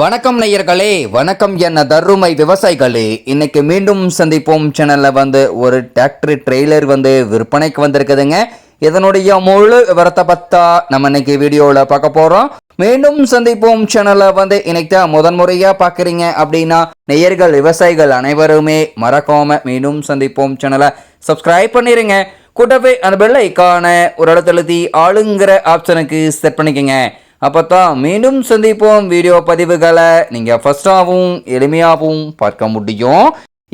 வணக்கம் நேயர்களே வணக்கம் என்ன தருமை விவசாயிகளே. இன்னைக்கு மீண்டும் சந்திப்போம். சேனலில் வந்து ஒரு டிராக்டர் ட்ரெய்லர் வந்து விற்பனைக்கு வந்திருக்குதுங்க. இதனுடைய முழு விவரத்தை பத்தா நம்ம இன்னைக்கு வீடியோவில் பார்க்க போகிறோம் மீண்டும் சந்திப்போம். சேனலை வந்து இன்னைக்கு தான் முதன்முறையா பார்க்குறீங்க அப்படின்னா நேயர்கள் விவசாயிகள் அனைவருமே மறக்காம மீண்டும் சந்திப்போம். சேனலை சப்ஸ்கிரைப் பண்ணிடுங்க கூட்டவே அந்த பெல் ஐக்கான ஒரு இடத்துல ஆளுங்கிற ஆப்ஷனுக்கு செட் பண்ணிக்கோங்க. அப்போ தான் மீண்டும் சந்திப்போம் வீடியோ பதிவுகளை. நீங்கள் ஃபஸ்ட்டாகவும் எளிமையாகவும் பார்க்க முடியும்.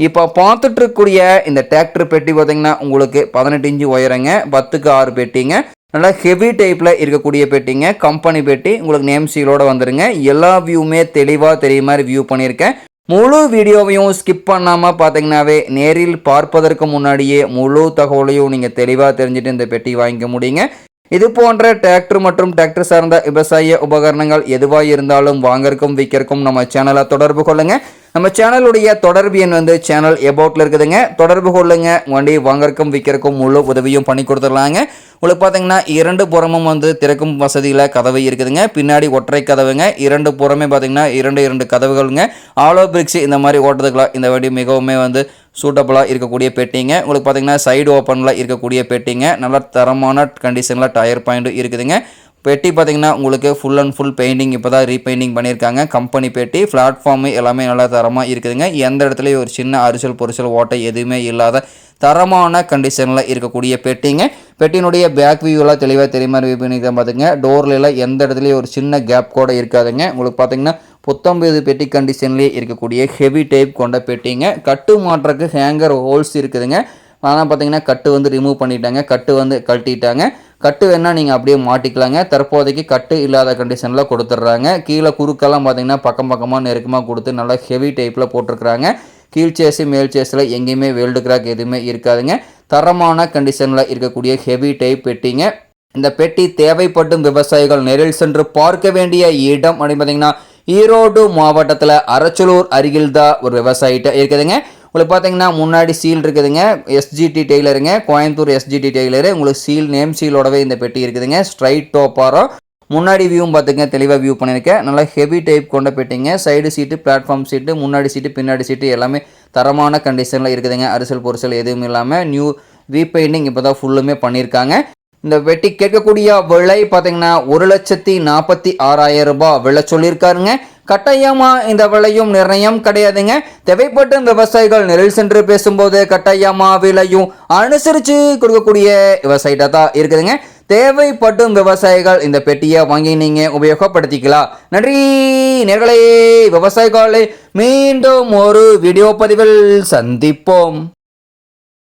இப்போ பார்த்துட்ருக்கூடிய இந்த டிராக்டர் பெட்டி பார்த்தீங்கன்னா உங்களுக்கு பதினெட்டு இன்ச்சு உயரங்க பத்துக்கு ஆறு பெட்டிங்க. நல்லா ஹெவி டைப்பில் இருக்கக்கூடிய பெட்டிங்க. கம்பெனி பெட்டி உங்களுக்கு நேம் சீலோடு வந்துடுங்க எல்லா வியூவுமே தெளிவாக தெரிய மாதிரி வியூ பண்ணியிருக்கேன். முழு வீடியோவையும் ஸ்கிப் பண்ணாமல் பார்த்தீங்கன்னாவே நேரில் பார்ப்பதற்கு முன்னாடியே முழு தகவலையும் நீங்கள் தெளிவாக தெரிஞ்சுட்டு இந்த பெட்டி வாங்கிக்க முடியுங்க. இது போன்ற டிராக்டர் மற்றும் டிராக்டர் சார்ந்த விவசாய உபகரணங்கள் எதுவாக இருந்தாலும் வாங்கறக்கும் விற்கிறக்கும் நம்ம சேனலை தொடர்பு கொள்ளுங்க. நம்ம சேனலுடைய தொடர்பு எண் வந்து சேனல் எபவுட்ல இருக்குதுங்க. தொடர்பு கொள்ளுங்க. வண்டி வாங்கறக்கும் விற்கிறக்கும் முழு உதவியும் பண்ணி கொடுத்துடலாங்க. உங்களுக்கு பார்த்தீங்கன்னா இரண்டு புறமும் வந்து திறக்கும் வசதியில் கதவு இருக்குதுங்க. பின்னாடி ஒற்றை கதவுங்க. இரண்டு புறமே பார்த்தீங்கன்னா இரண்டு இரண்டு கதவுகளுங்க. ஆலோ பிரிக்ஸ் இந்த மாதிரி ஓட்டுறதுக்கெல்லாம் இந்த வண்டி மிகவுமே வந்து சூட்டபுளாக இருக்கக்கூடிய பெட்டிங்க. உங்களுக்கு பார்த்தீங்கன்னா சைடு ஓப்பனில் இருக்கக்கூடிய பெட்டிங்க. நல்ல தரமான கண்டிஷனில் டயர் பாயிண்ட்டும் இருக்குதுங்க. பெட்டி பார்த்தீங்கன்னா உங்களுக்கு ஃபுல் அண்ட் ஃபுல் பெயிண்டிங் இப்போ தான் ரீபெயிண்டிங் பண்ணியிருக்காங்க. கம்பெனி பெட்டி பிளாட்ஃபார்மு எல்லாமே நல்லா தரமாக இருக்குதுங்க. எந்த இடத்துலையும் ஒரு சின்ன அரிசல் பொரிசல் ஓட்டை எதுவுமே இல்லாத தரமான கண்டிஷனில் இருக்கக்கூடிய பெட்டிங்க. பெட்டியினுடைய பேக் வியூலாம் தெளிவாக தெரியுமா மாதிரி பண்ணி தான் பார்த்துங்க டோர்லலாம் எந்த இடத்துலையும் ஒரு சின்ன கேப் கூட இருக்காதுங்க. உங்களுக்கு பார்த்தீங்கன்னா புத்தம்பது பெட்டி கண்டிஷன்லேயே இருக்கக்கூடிய ஹெவி டைப் கொண்ட பெட்டிங்க. கட்டு மாட்டுறக்கு ஹேங்கர் ஹோல்ஸ் இருக்குதுங்க. ஆனால் பார்த்தீங்கன்னா கட்டு வந்து ரிமூவ் பண்ணிட்டாங்க. கட்டு வந்து கழட்டிட்டாங்க. கட்டு வேணால் நீங்கள் அப்படியே மாட்டிக்கலாங்க. தற்போதைக்கு கட்டு இல்லாத கண்டிஷனில் கொடுத்துட்றாங்க. கீழே குறுக்கெல்லாம் பார்த்தீங்கன்னா பக்கம் பக்கமாக நெருக்கமாக கொடுத்து நல்லா ஹெவி டைப்பில் போட்டிருக்கிறாங்க. கீழ் சேஸு மேல் சேஸில் எங்கேயுமே வேல்டு கிராக் எதுவுமே இருக்காதுங்க. தரமான கண்டிஷனில் இருக்கக்கூடிய ஹெவி டைப் பெட்டிங்க. இந்த பெட்டி தேவைப்படும் விவசாயிகள் நேரில் சென்று பார்க்க வேண்டிய இடம் அப்படின்னு பார்த்தீங்கன்னா ஈரோடு மாவட்டத்தில் அரச்சலூர் அருகில் தான் ஒரு விவசாயிட்ட இருக்குதுங்க. உங்களுக்கு பார்த்தீங்கன்னா முன்னாடி சீல் இருக்குதுங்க. எஸ்ஜிடி டெய்லருங்க. Coimbatore SGT tailor. உங்களுக்கு சீல் நேம் சீலோடவே இந்த பெட்டி இருக்குதுங்க. ஸ்ட்ரைட் டோப்பாரோ முன்னாடி வியூவும் பார்த்துங்க தெளிவாக வியூ பண்ணியிருக்கேன் நல்லா ஹெவி டைப் கொண்ட பெட்டிங்க. சைடு சீட்டு பிளாட்ஃபார்ம் சீட்டு முன்னாடி சீட்டு பின்னாடி சீட்டு எல்லாமே தரமான கண்டிஷனில் இருக்குதுங்க. அரிசல் பொரிசல் எதுவும் இல்லாமல் நியூ ரீபெயிண்டிங் இப்போ தான் ஃபுல்லுமே பண்ணியிருக்காங்க இந்த வெட்டி கேட்கக்கூடிய விலை பார்த்தீங்கன்னா ஒரு லட்சத்தி நாற்பத்தி ஆறாயிரம் ரூபாய் விலை சொல்லியிருக்காருங்க. கட்டாயமா இந்த விலையும் நிர்ணயம் கிடையாதுங்க. தேவைப்பட்ட விவசாயிகள் நெரில் சென்று பேசும்போது கட்டாயமா விலையும் அனுசரித்து கொடுக்கக்கூடிய விவசாயிட்ட தான் இருக்குதுங்க. தேவைப்படும் விவசாயிகள் இந்த பெட்டியை வாங்கி நீங்கள் உபயோகப்படுத்திக்கலாம். நன்றி. நேர்களே விவசாயிகளை மீண்டும் ஒரு வீடியோ பதிவில் சந்திப்போம்.